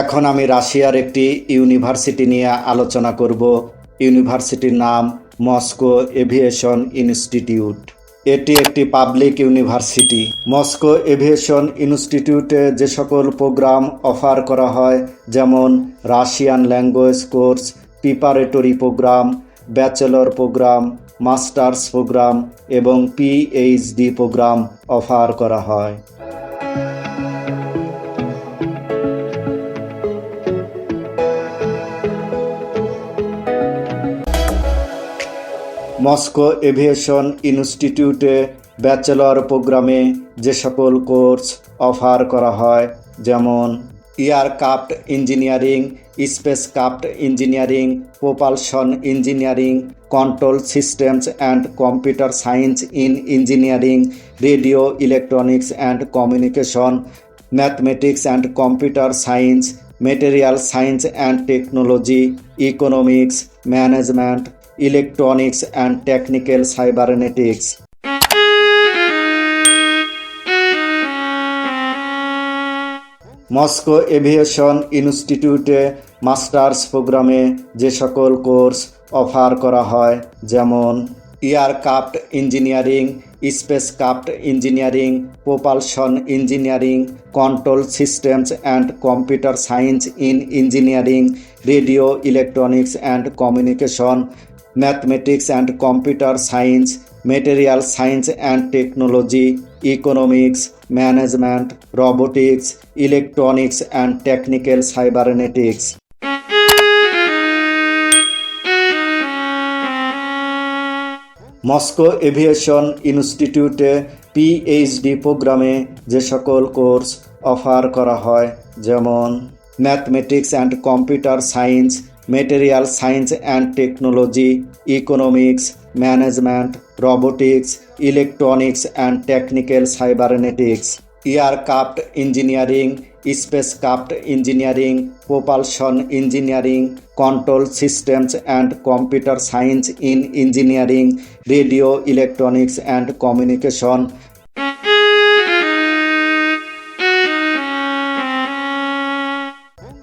এখন আমি রাশিয়ার একটি ইউনিভার্সিটি নিয়ে আলোচনা করব ইউনিভার্সিটির নাম মস্কো এভিয়েশন ইনস্টিটিউট এটি একটি পাবলিক ইউনিভার্সিটি মস্কো এভিয়েশন ইনস্টিটিউটে যে সকল প্রোগ্রাম অফার করা হয় যেমন Russian language course preparatory program bachelor program masters program এবং পিএইচডি প্রোগ্রাম অফার করা হয় মস্কো এভিয়েশন ইনস্টিটিউটে ব্যাচেলর প্রোগ্রামে যে সকল কোর্স অফার করা হয় যেমন aircraft engineering spacecraft engineering propulsion engineering control systems and computer science in engineering radio electronics and communication mathematics and computer science material science and technology economics management electronics and technical cybernetics Moscow aviation ইনস্টিটিউটে masters প্রোগ্রামে যে সকল course offer করা হয় যেমন aircraft engineering spacecraft engineering propulsion engineering control systems and computer science in engineering radio electronics and communication mathematics and computer science material science and technology economics management robotics electronics and technical cybernetics Moscow aviation ইনস্টিটিউটে PhD প্রোগ্রামে যে সকল course offer করা হয় যেমন mathematics and computer science material science and technology, economics, management, robotics, electronics and technical cybernetics, aircraft engineering, spacecraft engineering, propulsion engineering, control systems and computer science in engineering, radio, electronics and communication,